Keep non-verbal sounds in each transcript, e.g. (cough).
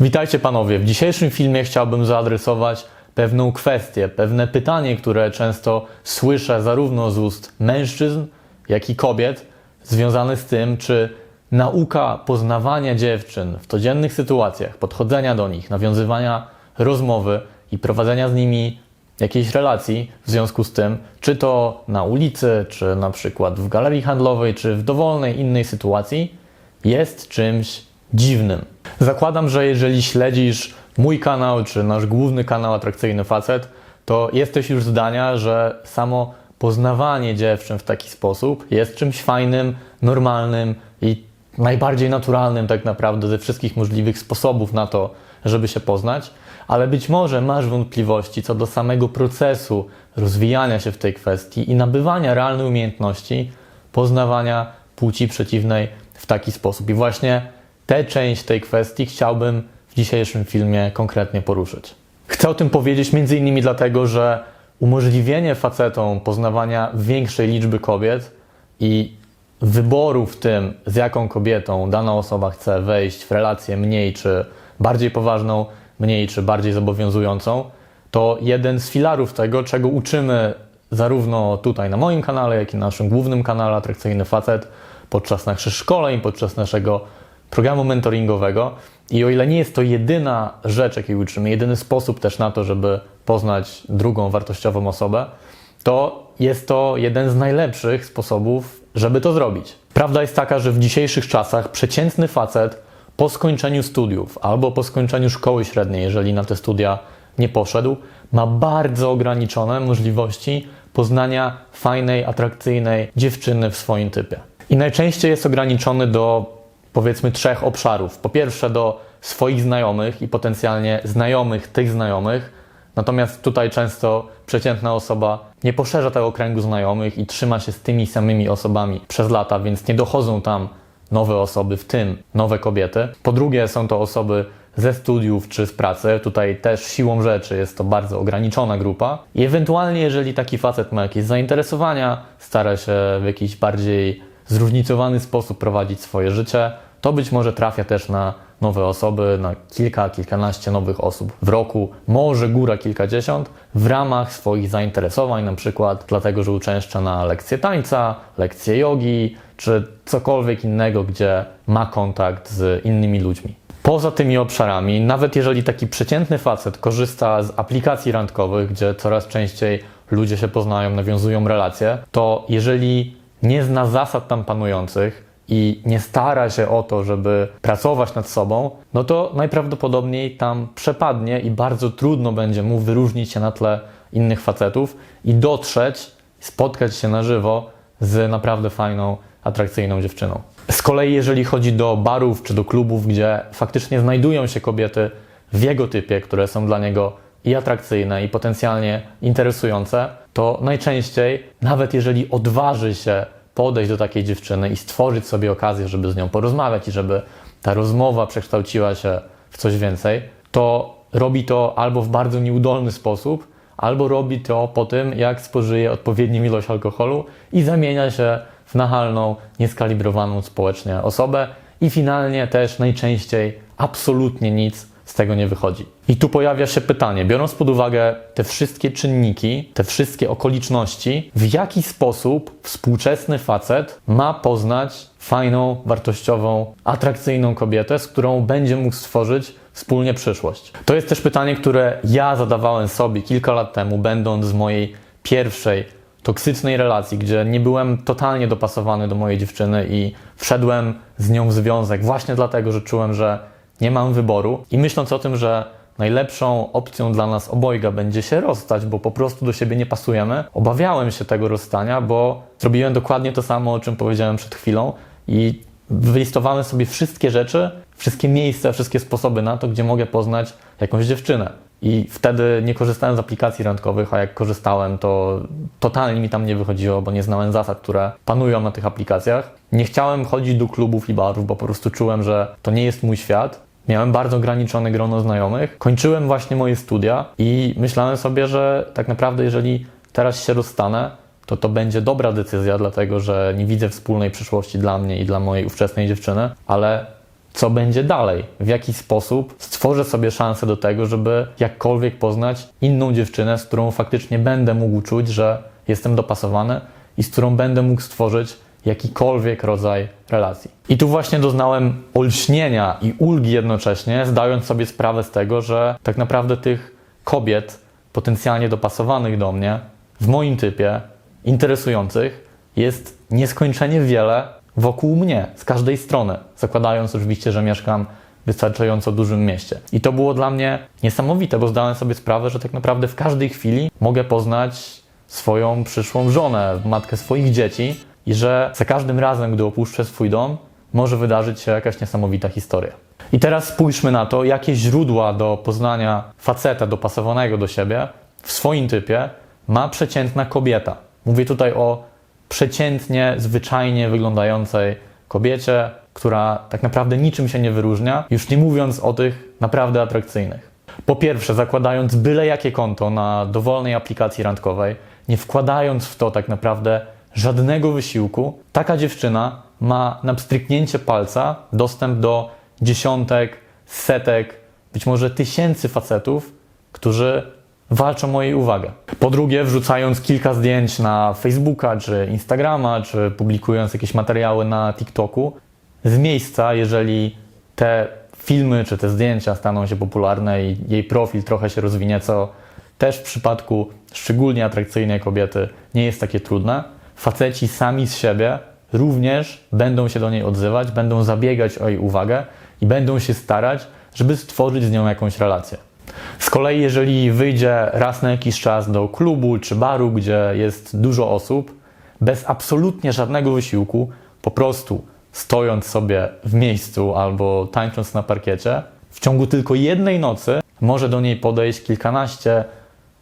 Witajcie panowie. W dzisiejszym filmie chciałbym zaadresować pewną kwestię, pewne pytanie, które często słyszę zarówno z ust mężczyzn, jak i kobiet, związane z tym, czy nauka poznawania dziewczyn w codziennych sytuacjach, podchodzenia do nich, nawiązywania rozmowy i prowadzenia z nimi jakiejś relacji w związku z tym, czy to na ulicy, czy na przykład w galerii handlowej, czy w dowolnej innej sytuacji, jest czymś dziwnym. Zakładam, że jeżeli śledzisz mój kanał, czy nasz główny kanał Atrakcyjny Facet, to jesteś już zdania, że samo poznawanie dziewczyn w taki sposób jest czymś fajnym, normalnym i najbardziej naturalnym tak naprawdę ze wszystkich możliwych sposobów na to, żeby się poznać, ale być może masz wątpliwości co do samego procesu rozwijania się w tej kwestii i nabywania realnej umiejętności poznawania płci przeciwnej w taki sposób. I właśnie tę część tej kwestii chciałbym w dzisiejszym filmie konkretnie poruszyć. Chcę o tym powiedzieć innymi dlatego, że umożliwienie facetom poznawania większej liczby kobiet i wyboru w tym, z jaką kobietą dana osoba chce wejść w relację mniej czy bardziej poważną, mniej czy bardziej zobowiązującą, to jeden z filarów tego, czego uczymy zarówno tutaj na moim kanale, jak i na naszym głównym kanale Atrakcyjny Facet podczas naszych szkoleń, podczas naszego programu mentoringowego. I o ile nie jest to jedyna rzecz, jakiej uczymy, jedyny sposób też na to, żeby poznać drugą wartościową osobę, to jest to jeden z najlepszych sposobów, żeby to zrobić. Prawda jest taka, że w dzisiejszych czasach przeciętny facet po skończeniu studiów albo po skończeniu szkoły średniej, jeżeli na te studia nie poszedł, ma bardzo ograniczone możliwości poznania fajnej, atrakcyjnej dziewczyny w swoim typie. I najczęściej jest ograniczony do powiedzmy trzech obszarów. Po pierwsze do swoich znajomych i potencjalnie znajomych tych znajomych. Natomiast tutaj często przeciętna osoba nie poszerza tego kręgu znajomych i trzyma się z tymi samymi osobami przez lata, więc nie dochodzą tam nowe osoby, w tym nowe kobiety. Po drugie są to osoby ze studiów czy z pracy. Tutaj też siłą rzeczy jest to bardzo ograniczona grupa. I ewentualnie, jeżeli taki facet ma jakieś zainteresowania, stara się w jakiś bardziej zróżnicowany sposób prowadzić swoje życie, to być może trafia też na nowe osoby, na kilka, kilkanaście nowych osób w roku, może góra kilkadziesiąt, w ramach swoich zainteresowań, na przykład dlatego, że uczęszcza na lekcje tańca, lekcje jogi, czy cokolwiek innego, gdzie ma kontakt z innymi ludźmi. Poza tymi obszarami, nawet jeżeli taki przeciętny facet korzysta z aplikacji randkowych, gdzie coraz częściej ludzie się poznają, nawiązują relacje, to jeżeli nie zna zasad tam panujących i nie stara się o to, żeby pracować nad sobą, no to najprawdopodobniej tam przepadnie i bardzo trudno będzie mu wyróżnić się na tle innych facetów i dotrzeć, spotkać się na żywo z naprawdę fajną, atrakcyjną dziewczyną. Z kolei, jeżeli chodzi do barów czy do klubów, gdzie faktycznie znajdują się kobiety w jego typie, które są dla niego i atrakcyjne, i potencjalnie interesujące, to najczęściej, nawet jeżeli odważy się podejść do takiej dziewczyny i stworzyć sobie okazję, żeby z nią porozmawiać i żeby ta rozmowa przekształciła się w coś więcej, to robi to albo w bardzo nieudolny sposób, albo robi to po tym, jak spożyje odpowiednią ilość alkoholu i zamienia się w nachalną, nieskalibrowaną społecznie osobę i finalnie też najczęściej absolutnie nic z tego nie wychodzi. I tu pojawia się pytanie, biorąc pod uwagę te wszystkie czynniki, te wszystkie okoliczności, w jaki sposób współczesny facet ma poznać fajną, wartościową, atrakcyjną kobietę, z którą będzie mógł stworzyć wspólnie przyszłość? To jest też pytanie, które ja zadawałem sobie kilka lat temu, będąc z mojej pierwszej toksycznej relacji, gdzie nie byłem totalnie dopasowany do mojej dziewczyny i wszedłem z nią w związek właśnie dlatego, że czułem, że nie mam wyboru i myśląc o tym, że najlepszą opcją dla nas obojga będzie się rozstać, bo po prostu do siebie nie pasujemy, obawiałem się tego rozstania, bo zrobiłem dokładnie to samo, o czym powiedziałem przed chwilą i wylistowałem sobie wszystkie rzeczy, wszystkie miejsca, wszystkie sposoby na to, gdzie mogę poznać jakąś dziewczynę. I wtedy nie korzystałem z aplikacji randkowych, a jak korzystałem, to totalnie mi tam nie wychodziło, bo nie znałem zasad, które panują na tych aplikacjach. Nie chciałem chodzić do klubów i barów, bo po prostu czułem, że to nie jest mój świat. Miałem bardzo ograniczone grono znajomych. Kończyłem właśnie moje studia i myślałem sobie, że tak naprawdę, jeżeli teraz się rozstanę, to to będzie dobra decyzja, dlatego że nie widzę wspólnej przyszłości dla mnie i dla mojej ówczesnej dziewczyny, ale co będzie dalej, w jaki sposób stworzę sobie szansę do tego, żeby jakkolwiek poznać inną dziewczynę, z którą faktycznie będę mógł czuć, że jestem dopasowany i z którą będę mógł stworzyć jakikolwiek rodzaj relacji. I tu właśnie doznałem olśnienia i ulgi jednocześnie, zdając sobie sprawę z tego, że tak naprawdę tych kobiet potencjalnie dopasowanych do mnie, w moim typie, interesujących, jest nieskończenie wiele wokół mnie, z każdej strony, zakładając oczywiście, że mieszkam w wystarczająco dużym mieście. I to było dla mnie niesamowite, bo zdałem sobie sprawę, że tak naprawdę w każdej chwili mogę poznać swoją przyszłą żonę, matkę swoich dzieci i że za każdym razem, gdy opuszczę swój dom, może wydarzyć się jakaś niesamowita historia. I teraz spójrzmy na to, jakie źródła do poznania faceta dopasowanego do siebie w swoim typie ma przeciętna kobieta. Mówię tutaj o przeciętnie, zwyczajnie wyglądającej kobiecie, która tak naprawdę niczym się nie wyróżnia, już nie mówiąc o tych naprawdę atrakcyjnych. Po pierwsze, zakładając byle jakie konto na dowolnej aplikacji randkowej, nie wkładając w to tak naprawdę żadnego wysiłku, taka dziewczyna ma na pstryknięcie palca dostęp do dziesiątek, setek, być może tysięcy facetów, którzy walczą o jej uwagę. Po drugie, wrzucając kilka zdjęć na Facebooka, czy Instagrama, czy publikując jakieś materiały na TikToku, z miejsca, jeżeli te filmy czy te zdjęcia staną się popularne i jej profil trochę się rozwinie, co też w przypadku szczególnie atrakcyjnej kobiety nie jest takie trudne, faceci sami z siebie również będą się do niej odzywać, będą zabiegać o jej uwagę i będą się starać, żeby stworzyć z nią jakąś relację. Z kolei, jeżeli wyjdzie raz na jakiś czas do klubu czy baru, gdzie jest dużo osób, bez absolutnie żadnego wysiłku, po prostu stojąc sobie w miejscu albo tańcząc na parkiecie, w ciągu tylko jednej nocy może do niej podejść kilkanaście,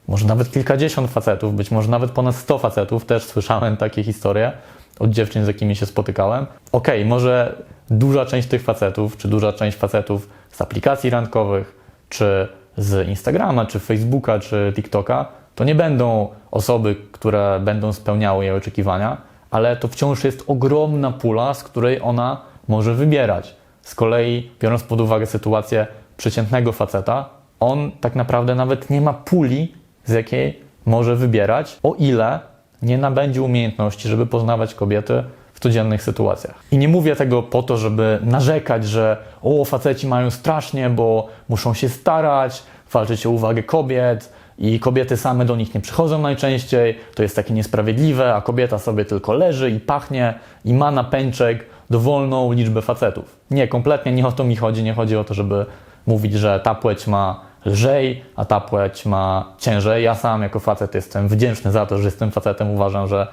może nawet kilkadziesiąt facetów, być może nawet ponad sto facetów, też słyszałem takie historie od dziewczyn, z jakimi się spotykałem. Okej, okay, może duża część tych facetów, czy duża część facetów z aplikacji randkowych, czy z Instagrama, czy Facebooka, czy TikToka, to nie będą osoby, które będą spełniały jej oczekiwania, ale to wciąż jest ogromna pula, z której ona może wybierać. Z kolei, biorąc pod uwagę sytuację przeciętnego faceta, on tak naprawdę nawet nie ma puli, z jakiej może wybierać, o ile nie nabędzie umiejętności, żeby poznawać kobiety w codziennych sytuacjach. I nie mówię tego po to, żeby narzekać, że o, faceci mają strasznie, bo muszą się starać, walczyć o uwagę kobiet i kobiety same do nich nie przychodzą najczęściej, to jest takie niesprawiedliwe, a kobieta sobie tylko leży i pachnie i ma na pęczek dowolną liczbę facetów. Nie, kompletnie nie o to mi chodzi, nie chodzi o to, żeby mówić, że ta płeć ma lżej, a ta płeć ma ciężej. Ja sam jako facet jestem wdzięczny za to, że jestem facetem. Uważam, że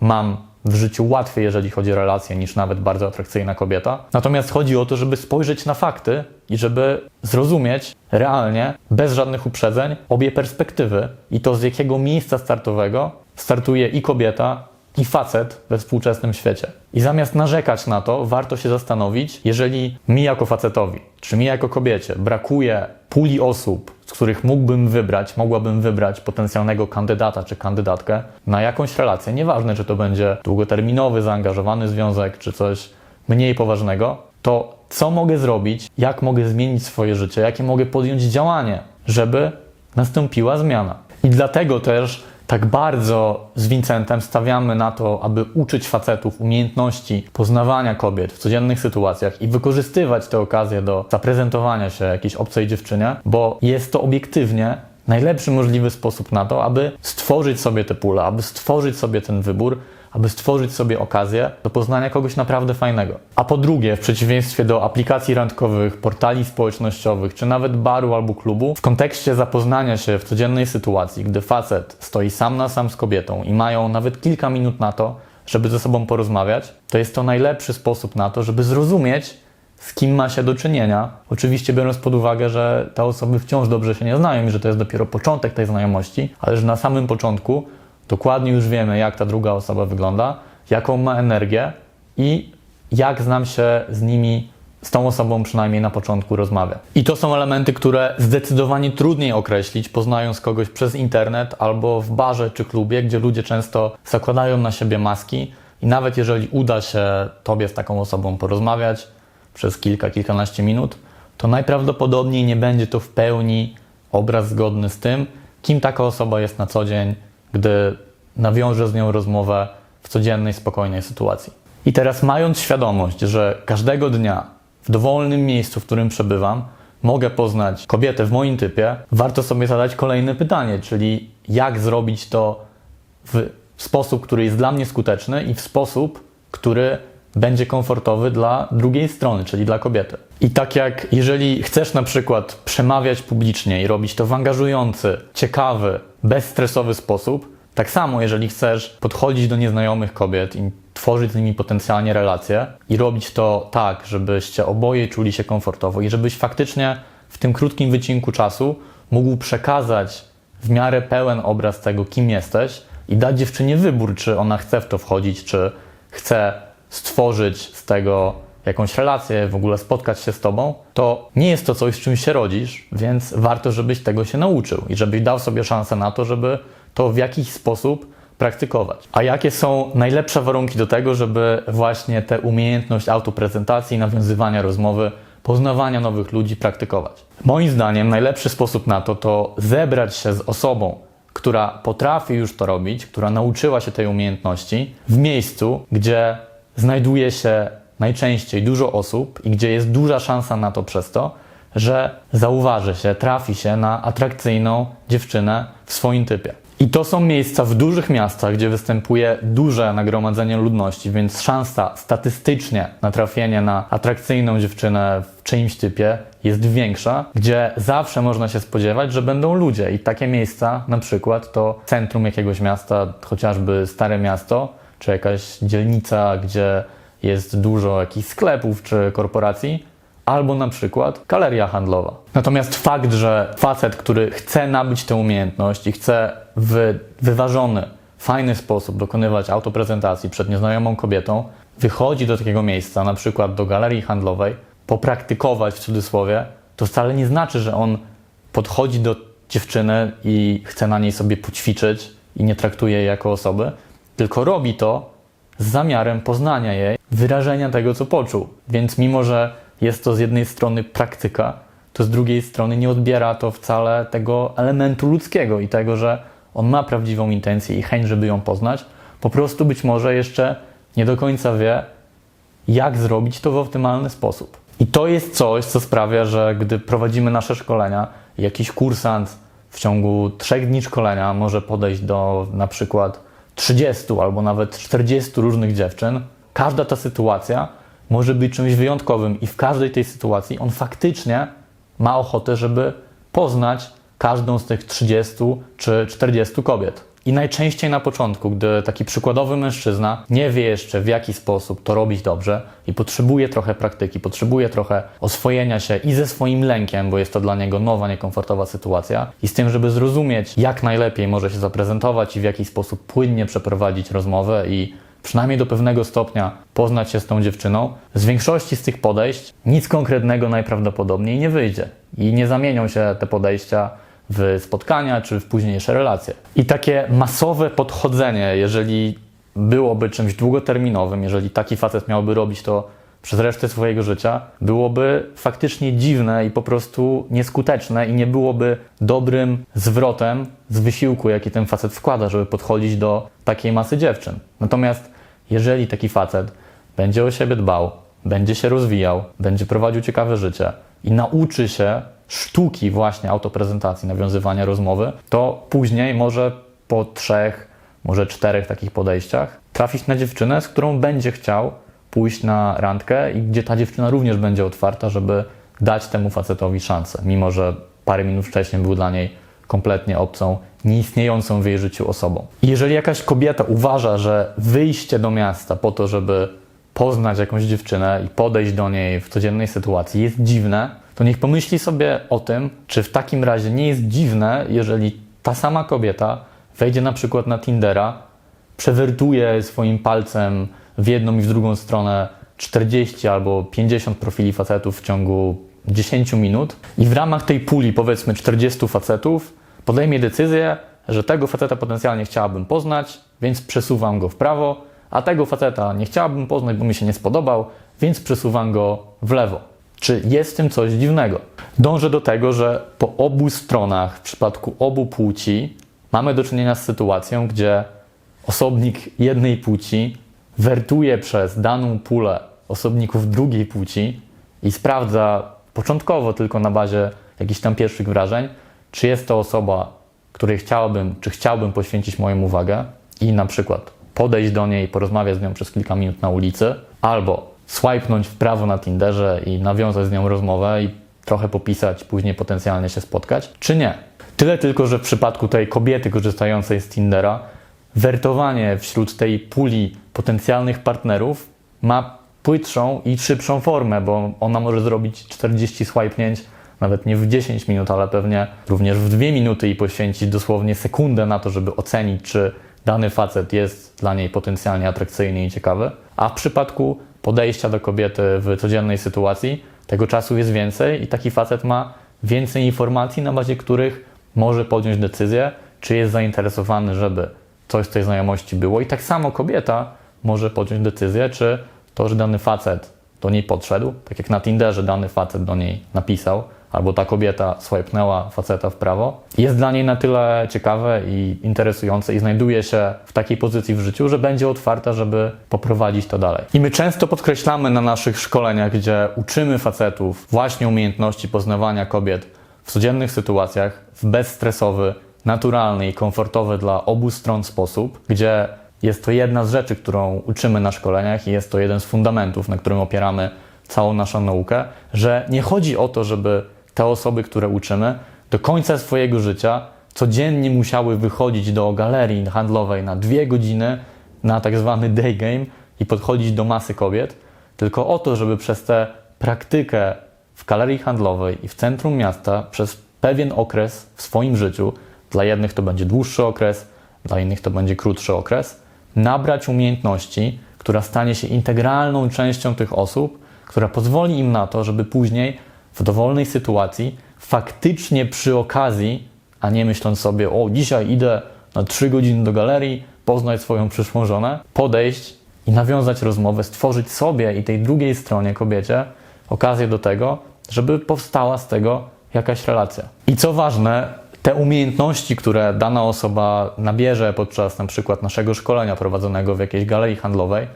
mam w życiu łatwiej, jeżeli chodzi o relacje, niż nawet bardzo atrakcyjna kobieta. Natomiast chodzi o to, żeby spojrzeć na fakty i żeby zrozumieć realnie, bez żadnych uprzedzeń, obie perspektywy i to z jakiego miejsca startowego startuje i kobieta, i facet we współczesnym świecie. I zamiast narzekać na to, warto się zastanowić, jeżeli mi jako facetowi, czy mi jako kobiecie brakuje puli osób, z których mógłbym wybrać, mogłabym wybrać potencjalnego kandydata czy kandydatkę na jakąś relację, nieważne czy to będzie długoterminowy, zaangażowany związek, czy coś mniej poważnego, to co mogę zrobić, jak mogę zmienić swoje życie, jakie mogę podjąć działanie, żeby nastąpiła zmiana. I dlatego też tak bardzo z Vincentem stawiamy na to, aby uczyć facetów umiejętności poznawania kobiet w codziennych sytuacjach i wykorzystywać te okazje do zaprezentowania się jakiejś obcej dziewczynie, bo jest to obiektywnie najlepszy możliwy sposób na to, aby stworzyć sobie te pule, aby stworzyć sobie ten wybór, aby stworzyć sobie okazję do poznania kogoś naprawdę fajnego. A po drugie, w przeciwieństwie do aplikacji randkowych, portali społecznościowych, czy nawet baru albo klubu, w kontekście zapoznania się w codziennej sytuacji, gdy facet stoi sam na sam z kobietą i mają nawet kilka minut na to, żeby ze sobą porozmawiać, to jest to najlepszy sposób na to, żeby zrozumieć, z kim ma się do czynienia. Oczywiście biorąc pod uwagę, że te osoby wciąż dobrze się nie znają i że to jest dopiero początek tej znajomości, ale że na samym początku Dokładnie już wiemy, jak ta druga osoba wygląda, jaką ma energię i jak znam się z nimi, z tą osobą przynajmniej na początku rozmawia. I to są elementy, które zdecydowanie trudniej określić, poznając kogoś przez internet albo w barze czy klubie, gdzie ludzie często zakładają na siebie maski i nawet jeżeli uda się Tobie z taką osobą porozmawiać, przez kilka, kilkanaście minut, to najprawdopodobniej nie będzie to w pełni obraz zgodny z tym, kim taka osoba jest na co dzień, gdy nawiąże z nią rozmowę w codziennej, spokojnej sytuacji. I teraz, mając świadomość, że każdego dnia w dowolnym miejscu, w którym przebywam, mogę poznać kobietę w moim typie, warto sobie zadać kolejne pytanie, czyli jak zrobić to w sposób, który jest dla mnie skuteczny i w sposób, który będzie komfortowy dla drugiej strony, czyli dla kobiety. I tak jak jeżeli chcesz na przykład przemawiać publicznie i robić to w angażujący, ciekawy, bezstresowy sposób, tak samo jeżeli chcesz podchodzić do nieznajomych kobiet i tworzyć z nimi potencjalnie relacje i robić to tak, żebyście oboje czuli się komfortowo i żebyś faktycznie w tym krótkim wycinku czasu mógł przekazać w miarę pełen obraz tego, kim jesteś i dać dziewczynie wybór, czy ona chce w to wchodzić, czy chce stworzyć z tego jakąś relację, w ogóle spotkać się z tobą, to nie jest to coś, z czym się rodzisz, więc warto, żebyś tego się nauczył i żebyś dał sobie szansę na to, żeby to w jakiś sposób praktykować. A jakie są najlepsze warunki do tego, żeby właśnie tę umiejętność autoprezentacji, nawiązywania rozmowy, poznawania nowych ludzi praktykować? Moim zdaniem najlepszy sposób na to to zebrać się z osobą, która potrafi już to robić, która nauczyła się tej umiejętności w miejscu, gdzie znajduje się najczęściej dużo osób i gdzie jest duża szansa na to przez to, że zauważy się, trafi się na atrakcyjną dziewczynę w swoim typie. I to są miejsca w dużych miastach, gdzie występuje duże nagromadzenie ludności, więc szansa statystycznie na trafienie na atrakcyjną dziewczynę w czyimś typie jest większa, gdzie zawsze można się spodziewać, że będą ludzie. I takie miejsca, na przykład, to centrum jakiegoś miasta, chociażby Stare Miasto, czy jakaś dzielnica, gdzie jest dużo jakichś sklepów czy korporacji, albo na przykład galeria handlowa. Natomiast fakt, że facet, który chce nabyć tę umiejętność i chce w wyważony, fajny sposób dokonywać autoprezentacji przed nieznajomą kobietą, wychodzi do takiego miejsca, na przykład do galerii handlowej, popraktykować w cudzysłowie, to wcale nie znaczy, że on podchodzi do dziewczyny i chce na niej sobie poćwiczyć i nie traktuje jej jako osoby, tylko robi to z zamiarem poznania jej, wyrażenia tego, co poczuł. Więc mimo, że jest to z jednej strony praktyka, to z drugiej strony nie odbiera to wcale tego elementu ludzkiego i tego, że on ma prawdziwą intencję i chęć, żeby ją poznać. Po prostu być może jeszcze nie do końca wie, jak zrobić to w optymalny sposób. I to jest coś, co sprawia, że gdy prowadzimy nasze szkolenia, jakiś kursant w ciągu trzech dni szkolenia może podejść do na przykład 30 albo nawet 40 różnych dziewczyn, każda ta sytuacja może być czymś wyjątkowym i w każdej tej sytuacji on faktycznie ma ochotę, żeby poznać każdą z tych 30 czy 40 kobiet. I najczęściej na początku, gdy taki przykładowy mężczyzna nie wie jeszcze w jaki sposób to robić dobrze i potrzebuje trochę praktyki, potrzebuje trochę oswojenia się i ze swoim lękiem, bo jest to dla niego nowa, niekomfortowa sytuacja, i z tym, żeby zrozumieć, jak najlepiej może się zaprezentować i w jaki sposób płynnie przeprowadzić rozmowę i przynajmniej do pewnego stopnia poznać się z tą dziewczyną, z większości z tych podejść nic konkretnego najprawdopodobniej nie wyjdzie i nie zamienią się te podejścia w spotkania czy w późniejsze relacje. I takie masowe podchodzenie, jeżeli byłoby czymś długoterminowym, jeżeli taki facet miałby robić to przez resztę swojego życia, byłoby faktycznie dziwne i po prostu nieskuteczne i nie byłoby dobrym zwrotem z wysiłku, jaki ten facet wkłada, żeby podchodzić do takiej masy dziewczyn. Natomiast jeżeli taki facet będzie o siebie dbał, będzie się rozwijał, będzie prowadził ciekawe życie i nauczy się sztuki właśnie autoprezentacji, nawiązywania rozmowy, to później może po trzech, może czterech takich podejściach trafić na dziewczynę, z którą będzie chciał pójść na randkę i gdzie ta dziewczyna również będzie otwarta, żeby dać temu facetowi szansę, mimo że parę minut wcześniej był dla niej kompletnie obcą, nieistniejącą w jej życiu osobą. Jeżeli jakaś kobieta uważa, że wyjście do miasta po to, żeby poznać jakąś dziewczynę i podejść do niej w codziennej sytuacji jest dziwne, to niech pomyśli sobie o tym, czy w takim razie nie jest dziwne, jeżeli ta sama kobieta wejdzie na przykład na Tindera, przewertuje swoim palcem w jedną i w drugą stronę 40 albo 50 profili facetów w ciągu 10 minut i w ramach tej puli, powiedzmy 40 facetów, podejmie decyzję, że tego faceta potencjalnie chciałabym poznać, więc przesuwam go w prawo, a tego faceta nie chciałabym poznać, bo mi się nie spodobał, więc przesuwam go w lewo. Czy jest w tym coś dziwnego? Dążę do tego, że po obu stronach, w przypadku obu płci, mamy do czynienia z sytuacją, gdzie osobnik jednej płci wertuje przez daną pulę osobników drugiej płci i sprawdza początkowo tylko na bazie jakichś tam pierwszych wrażeń, czy jest to osoba, której chciałbym, czy chciałbym poświęcić moją uwagę i na przykład podejść do niej, porozmawiać z nią przez kilka minut na ulicy, albo swipenąć w prawo na Tinderze i nawiązać z nią rozmowę i trochę popisać, później potencjalnie się spotkać, czy nie. Tyle tylko, że w przypadku tej kobiety korzystającej z Tindera, wertowanie wśród tej puli potencjalnych partnerów ma płytszą i szybszą formę, bo ona może zrobić 40 swipnięć, nawet nie w 10 minut, ale pewnie również w 2 minuty i poświęcić dosłownie sekundę na to, żeby ocenić, czy dany facet jest dla niej potencjalnie atrakcyjny i ciekawy. A w przypadku podejścia do kobiety w codziennej sytuacji, tego czasu jest więcej i taki facet ma więcej informacji, na bazie których może podjąć decyzję, czy jest zainteresowany, żeby coś z tej znajomości było. I tak samo kobieta może podjąć decyzję, czy to, że dany facet do niej podszedł, tak jak na Tinderze dany facet do niej napisał, albo ta kobieta swipnęła faceta w prawo, jest dla niej na tyle ciekawe i interesujące i znajduje się w takiej pozycji w życiu, że będzie otwarta, żeby poprowadzić to dalej. I my często podkreślamy na naszych szkoleniach, gdzie uczymy facetów właśnie umiejętności poznawania kobiet w codziennych sytuacjach, w bezstresowy, naturalny i komfortowy dla obu stron sposób, gdzie jest to jedna z rzeczy, którą uczymy na szkoleniach i jest to jeden z fundamentów, na którym opieramy całą naszą naukę, że nie chodzi o to, żeby te osoby, które uczymy, do końca swojego życia codziennie musiały wychodzić do galerii handlowej na dwie godziny na tak zwany day game i podchodzić do masy kobiet, tylko o to, żeby przez tę praktykę w galerii handlowej i w centrum miasta przez pewien okres w swoim życiu, dla jednych to będzie dłuższy okres, dla innych to będzie krótszy okres, nabrać umiejętności, która stanie się integralną częścią tych osób, która pozwoli im na to, żeby później w dowolnej sytuacji, faktycznie przy okazji, a nie myśląc sobie, o dzisiaj idę na 3 godziny do galerii, poznać swoją przyszłą żonę, podejść i nawiązać rozmowę, stworzyć sobie i tej drugiej stronie, kobiecie, okazję do tego, żeby powstała z tego jakaś relacja. I co ważne, te umiejętności, które dana osoba nabierze podczas na przykład naszego szkolenia prowadzonego w jakiejś galerii handlowej,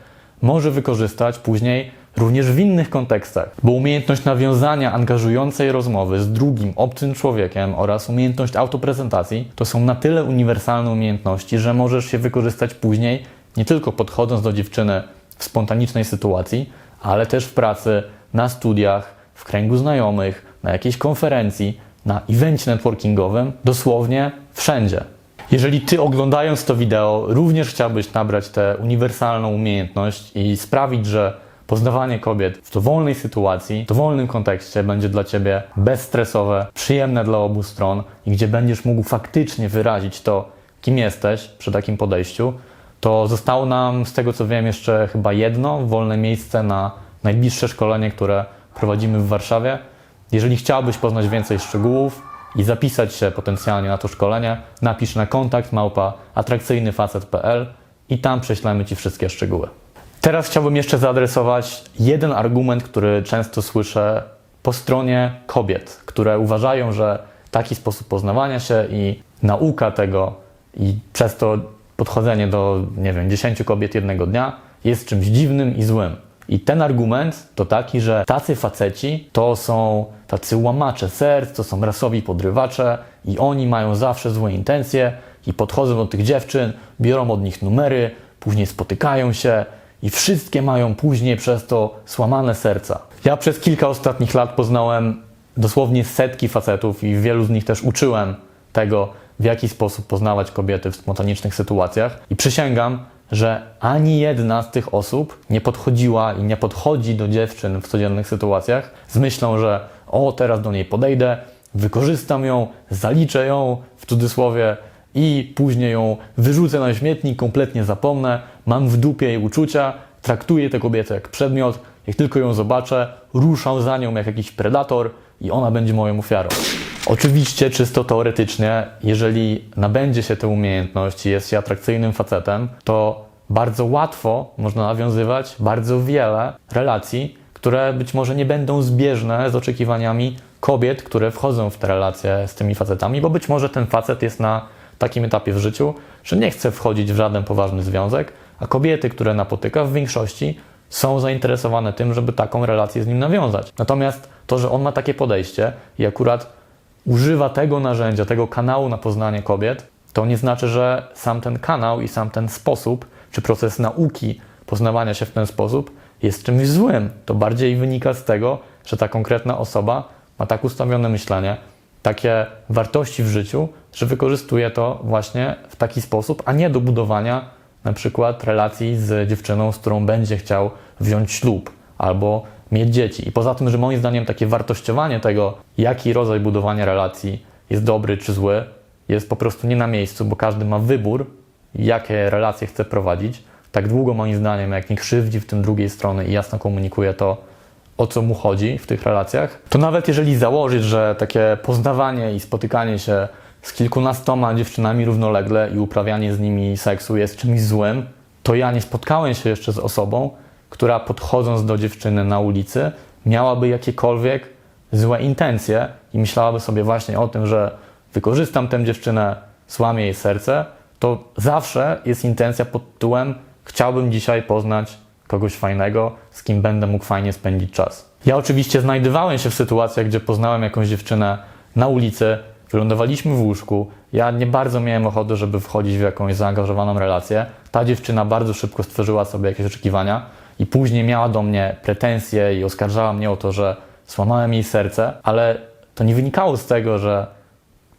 może wykorzystać później również w innych kontekstach, bo umiejętność nawiązania angażującej rozmowy z drugim obcym człowiekiem oraz umiejętność autoprezentacji to są na tyle uniwersalne umiejętności, że możesz się wykorzystać później nie tylko podchodząc do dziewczyny w spontanicznej sytuacji, ale też w pracy, na studiach, w kręgu znajomych, na jakiejś konferencji, na evencie networkingowym, dosłownie wszędzie. Jeżeli Ty oglądając to wideo również chciałbyś nabrać tę uniwersalną umiejętność i sprawić, że poznawanie kobiet w dowolnej sytuacji, w dowolnym kontekście będzie dla Ciebie bezstresowe, przyjemne dla obu stron i gdzie będziesz mógł faktycznie wyrazić to, kim jesteś przy takim podejściu, to zostało nam z tego co wiem jeszcze chyba jedno wolne miejsce na najbliższe szkolenie, które prowadzimy w Warszawie. Jeżeli chciałbyś poznać więcej szczegółów i zapisać się potencjalnie na to szkolenie, napisz na kontakt małpa atrakcyjnyfacet.pl i tam prześlemy Ci wszystkie szczegóły. Teraz chciałbym jeszcze zaadresować jeden argument, który często słyszę po stronie kobiet, które uważają, że taki sposób poznawania się i nauka tego i przez to podchodzenie do, nie wiem, 10 kobiet jednego dnia jest czymś dziwnym i złym. I ten argument to taki, że tacy faceci to są tacy łamacze serc, to są rasowi podrywacze i oni mają zawsze złe intencje i podchodzą do tych dziewczyn, biorą od nich numery, później spotykają się i wszystkie mają później przez to słamane serca. Ja przez kilka ostatnich lat poznałem dosłownie setki facetów i wielu z nich też uczyłem tego, w jaki sposób poznawać kobiety w spontanicznych sytuacjach. I przysięgam, że ani jedna z tych osób nie podchodziła i nie podchodzi do dziewczyn w codziennych sytuacjach z myślą, że o, teraz do niej podejdę, wykorzystam ją, zaliczę ją w cudzysłowie i później ją wyrzucę na śmietnik, kompletnie zapomnę, mam w dupie jej uczucia, traktuję tę kobietę jak przedmiot, jak tylko ją zobaczę, ruszam za nią jak jakiś predator i ona będzie moją ofiarą. Oczywiście, czysto teoretycznie, jeżeli nabędzie się tę umiejętność i jest się atrakcyjnym facetem, to bardzo łatwo można nawiązywać bardzo wiele relacji, które być może nie będą zbieżne z oczekiwaniami kobiet, które wchodzą w te relacje z tymi facetami, bo być może ten facet jest na takim etapie w życiu, że nie chce wchodzić w żaden poważny związek, a kobiety, które napotyka w większości są zainteresowane tym, żeby taką relację z nim nawiązać. Natomiast to, że on ma takie podejście i akurat używa tego narzędzia, tego kanału na poznanie kobiet, to nie znaczy, że sam ten kanał i sam ten sposób, czy proces nauki poznawania się w ten sposób jest czymś złym. To bardziej wynika z tego, że ta konkretna osoba ma tak ustawione myślenie, takie wartości w życiu, że wykorzystuje to właśnie w taki sposób, a nie do budowania na przykład relacji z dziewczyną, z którą będzie chciał wziąć ślub albo mieć dzieci. I poza tym, że moim zdaniem takie wartościowanie tego, jaki rodzaj budowania relacji jest dobry czy zły, jest po prostu nie na miejscu, bo każdy ma wybór, jakie relacje chce prowadzić. Tak długo moim zdaniem, jak nie krzywdzi w tym drugiej strony i jasno komunikuje to, o co mu chodzi w tych relacjach, to nawet jeżeli założyć, że takie poznawanie i spotykanie się z kilkunastoma dziewczynami równolegle i uprawianie z nimi seksu jest czymś złym, to ja nie spotkałem się jeszcze z osobą, która podchodząc do dziewczyny na ulicy miałaby jakiekolwiek złe intencje i myślałaby sobie właśnie o tym, że wykorzystam tę dziewczynę, złamię jej serce, to zawsze jest intencja pod tytułem chciałbym dzisiaj poznać kogoś fajnego, z kim będę mógł fajnie spędzić czas. Ja oczywiście znajdowałem się w sytuacjach, gdzie poznałem jakąś dziewczynę na ulicy, wylądowaliśmy w łóżku. Ja nie bardzo miałem ochoty, żeby wchodzić w jakąś zaangażowaną relację. Ta dziewczyna bardzo szybko stworzyła sobie jakieś oczekiwania i później miała do mnie pretensje i oskarżała mnie o to, że złamałem jej serce, ale to nie wynikało z tego, że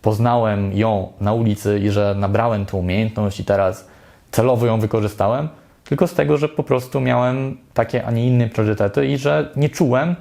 poznałem ją na ulicy i że nabrałem tę umiejętność i teraz celowo ją wykorzystałem, tylko z tego, że po prostu miałem takie, a nie inne priorytety i że nie czułem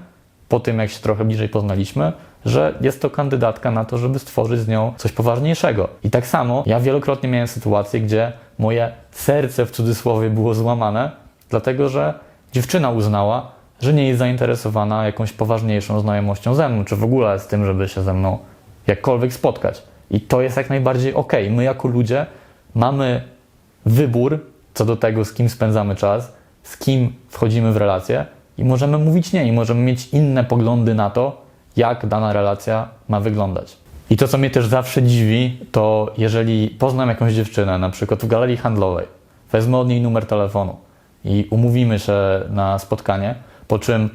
po tym, jak się trochę bliżej poznaliśmy, że jest to kandydatka na to, żeby stworzyć z nią coś poważniejszego. I tak samo ja wielokrotnie miałem sytuacje, gdzie moje serce w cudzysłowie było złamane, dlatego że dziewczyna uznała, że nie jest zainteresowana jakąś poważniejszą znajomością ze mną, czy w ogóle z tym, żeby się ze mną jakkolwiek spotkać. I to jest jak najbardziej ok. My jako ludzie mamy wybór co do tego, z kim spędzamy czas, z kim wchodzimy w relacje i możemy mówić nie, i możemy mieć inne poglądy na to, jak dana relacja ma wyglądać. I to, co mnie też zawsze dziwi, to jeżeli poznam jakąś dziewczynę, na przykład w galerii handlowej, wezmę od niej numer telefonu i umówimy się na spotkanie, po czym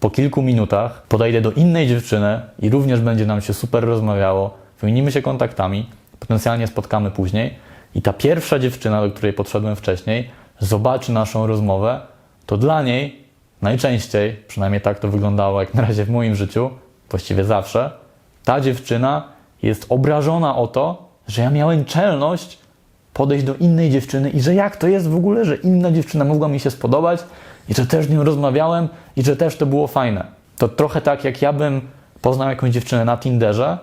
po kilku minutach podejdę do innej dziewczyny i również będzie nam się super rozmawiało, wymienimy się kontaktami, potencjalnie spotkamy później i ta pierwsza dziewczyna, do której podszedłem wcześniej, zobaczy naszą rozmowę, to dla niej najczęściej, przynajmniej tak to wyglądało jak na razie w moim życiu, właściwie zawsze, ta dziewczyna jest obrażona o to, że ja miałem czelność podejść do innej dziewczyny i że jak to jest w ogóle, że inna dziewczyna mogła mi się spodobać i że też z nią rozmawiałem i że też to było fajne. To trochę tak, jak ja bym poznał jakąś dziewczynę na Tinderze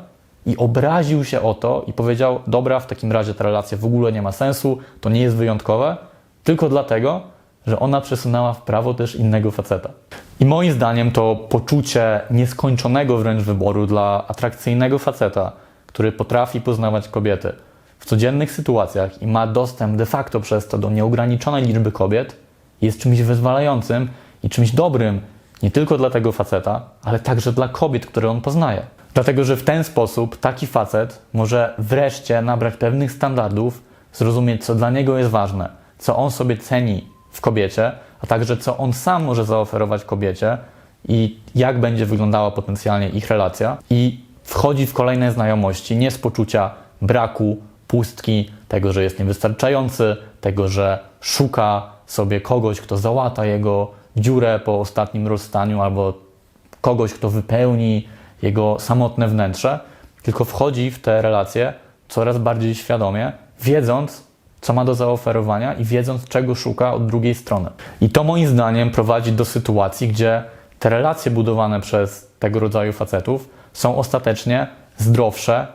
i obraził się o to i powiedział: Dobra, w takim razie ta relacja w ogóle nie ma sensu, to nie jest wyjątkowe, tylko dlatego, że ona przesunęła w prawo też innego faceta. I moim zdaniem to poczucie nieskończonego wręcz wyboru dla atrakcyjnego faceta, który potrafi poznawać kobiety w codziennych sytuacjach i ma dostęp de facto przez to do nieograniczonej liczby kobiet, jest czymś wyzwalającym i czymś dobrym nie tylko dla tego faceta, ale także dla kobiet, które on poznaje. Dlatego, że w ten sposób taki facet może wreszcie nabrać pewnych standardów, zrozumieć, co dla niego jest ważne, co on sobie ceni w kobiecie, a także co on sam może zaoferować kobiecie i jak będzie wyglądała potencjalnie ich relacja. I wchodzi w kolejne znajomości nie z poczucia braku, pustki, tego, że jest niewystarczający, tego, że szuka sobie kogoś, kto załata jego dziurę po ostatnim rozstaniu albo kogoś, kto wypełni jego samotne wnętrze, tylko wchodzi w te relacje coraz bardziej świadomie, wiedząc, co ma do zaoferowania i wiedząc, czego szuka od drugiej strony. I to moim zdaniem prowadzi do sytuacji, gdzie te relacje budowane przez tego rodzaju facetów są ostatecznie zdrowsze,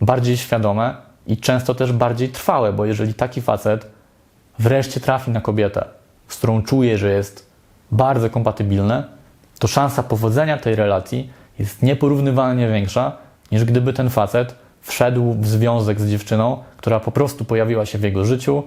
bardziej świadome i często też bardziej trwałe, bo jeżeli taki facet wreszcie trafi na kobietę, z którą czuje, że jest bardzo kompatybilny, to szansa powodzenia tej relacji jest nieporównywalnie większa, niż gdyby ten facet wszedł w związek z dziewczyną, która po prostu pojawiła się w jego życiu,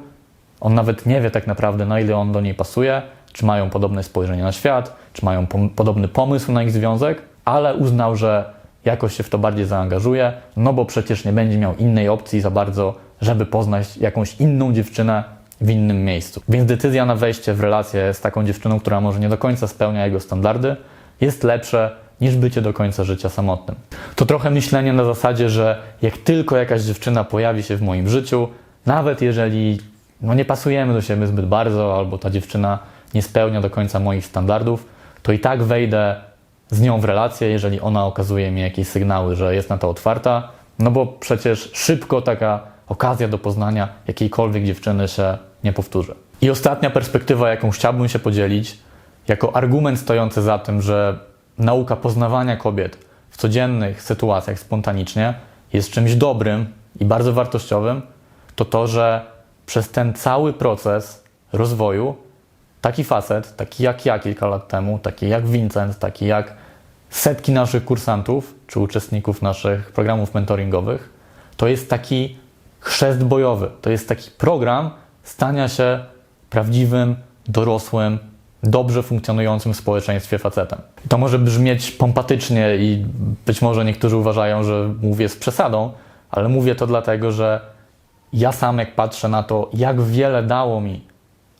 On nawet nie wie tak naprawdę, na ile on do niej pasuje, czy mają podobne spojrzenie na świat, czy mają podobny pomysł na ich związek, ale uznał, że jakoś się w to bardziej zaangażuje, no bo przecież nie będzie miał innej opcji za bardzo, żeby poznać jakąś inną dziewczynę w innym miejscu. Więc decyzja na wejście w relację z taką dziewczyną, która może nie do końca spełnia jego standardy, jest lepsze niż bycie do końca życia samotnym. To trochę myślenie na zasadzie, że jak tylko jakaś dziewczyna pojawi się w moim życiu, nawet jeżeli no nie pasujemy do siebie zbyt bardzo, albo ta dziewczyna nie spełnia do końca moich standardów, to i tak wejdę z nią w relację, jeżeli ona okazuje mi jakieś sygnały, że jest na to otwarta, no bo przecież szybko taka okazja do poznania jakiejkolwiek dziewczyny się nie powtórzy. I ostatnia perspektywa, jaką chciałbym się podzielić, jako argument stojący za tym, że nauka poznawania kobiet w codziennych sytuacjach spontanicznie jest czymś dobrym i bardzo wartościowym, to to, że przez ten cały proces rozwoju taki facet, taki jak ja kilka lat temu, taki jak Vincent, taki jak setki naszych kursantów czy uczestników naszych programów mentoringowych, to jest taki chrzest bojowy. To jest taki program stania się prawdziwym, dorosłym, dobrze funkcjonującym w społeczeństwie facetem. To może brzmieć pompatycznie i być może niektórzy uważają, że mówię z przesadą, ale mówię to dlatego, że ja sam jak patrzę na to, jak wiele dało mi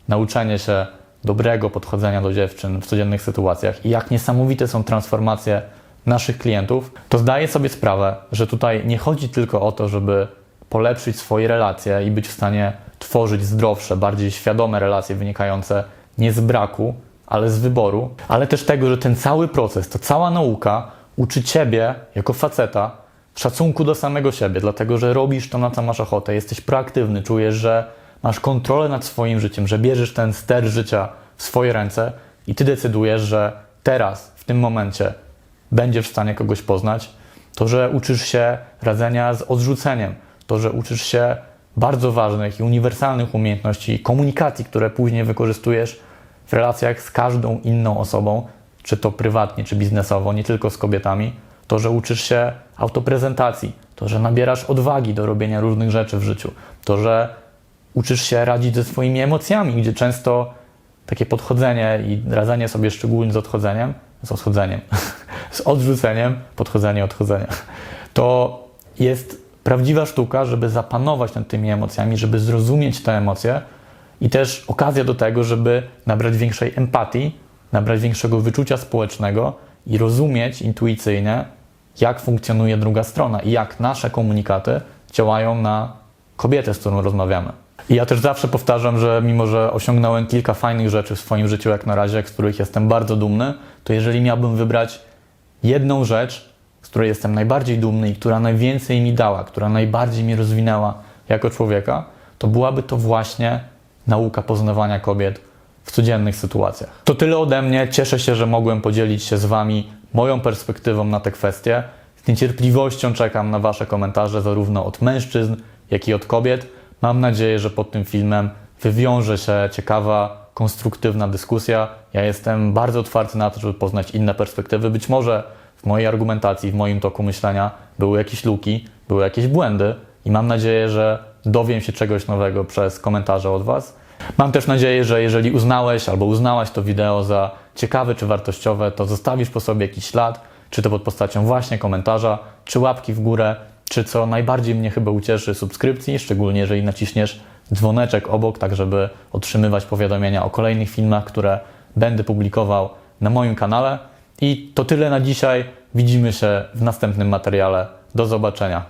nauczenie się dobrego podchodzenia do dziewczyn w codziennych sytuacjach i jak niesamowite są transformacje naszych klientów, to zdaję sobie sprawę, że tutaj nie chodzi tylko o to, żeby polepszyć swoje relacje i być w stanie tworzyć zdrowsze, bardziej świadome relacje wynikające nie z braku, ale z wyboru, ale też tego, że ten cały proces, ta cała nauka uczy ciebie jako faceta szacunku do samego siebie, dlatego że robisz to, na co masz ochotę, jesteś proaktywny, czujesz, że masz kontrolę nad swoim życiem, że bierzesz ten ster życia w swoje ręce i ty decydujesz, że teraz, w tym momencie będziesz w stanie kogoś poznać, to, że uczysz się radzenia z odrzuceniem, to, że uczysz się bardzo ważnych i uniwersalnych umiejętności komunikacji, które później wykorzystujesz w relacjach z każdą inną osobą, czy to prywatnie, czy biznesowo, nie tylko z kobietami, to, że uczysz się autoprezentacji, to, że nabierasz odwagi do robienia różnych rzeczy w życiu, to, że uczysz się radzić ze swoimi emocjami, gdzie często takie podchodzenie i radzenie sobie szczególnie z odchodzeniem, z odchodzeniem, (laughs) z odrzuceniem, podchodzenie, odchodzenie, to jest prawdziwa sztuka, żeby zapanować nad tymi emocjami, żeby zrozumieć te emocje i też okazja do tego, żeby nabrać większej empatii, nabrać większego wyczucia społecznego i rozumieć intuicyjnie, jak funkcjonuje druga strona i jak nasze komunikaty działają na kobietę, z którą rozmawiamy. I ja też zawsze powtarzam, że mimo, że osiągnąłem kilka fajnych rzeczy w swoim życiu jak na razie, z których jestem bardzo dumny, to jeżeli miałbym wybrać jedną rzecz, z której jestem najbardziej dumny i która najwięcej mi dała, która najbardziej mnie rozwinęła jako człowieka, to byłaby to właśnie nauka poznawania kobiet w codziennych sytuacjach. To tyle ode mnie. Cieszę się, że mogłem podzielić się z Wami moją perspektywą na te kwestie. Z niecierpliwością czekam na Wasze komentarze, zarówno od mężczyzn, jak i od kobiet. Mam nadzieję, że pod tym filmem wywiąże się ciekawa, konstruktywna dyskusja. Ja jestem bardzo otwarty na to, żeby poznać inne perspektywy. Być może w mojej argumentacji, w moim toku myślenia były jakieś luki, były jakieś błędy i mam nadzieję, że dowiem się czegoś nowego przez komentarze od Was. Mam też nadzieję, że jeżeli uznałeś albo uznałaś to wideo za ciekawe czy wartościowe, to zostawisz po sobie jakiś ślad, czy to pod postacią właśnie komentarza, czy łapki w górę, czy co najbardziej mnie chyba ucieszy, subskrypcji, szczególnie jeżeli naciśniesz dzwoneczek obok, tak żeby otrzymywać powiadomienia o kolejnych filmach, które będę publikował na moim kanale. I to tyle na dzisiaj. Widzimy się w następnym materiale. Do zobaczenia.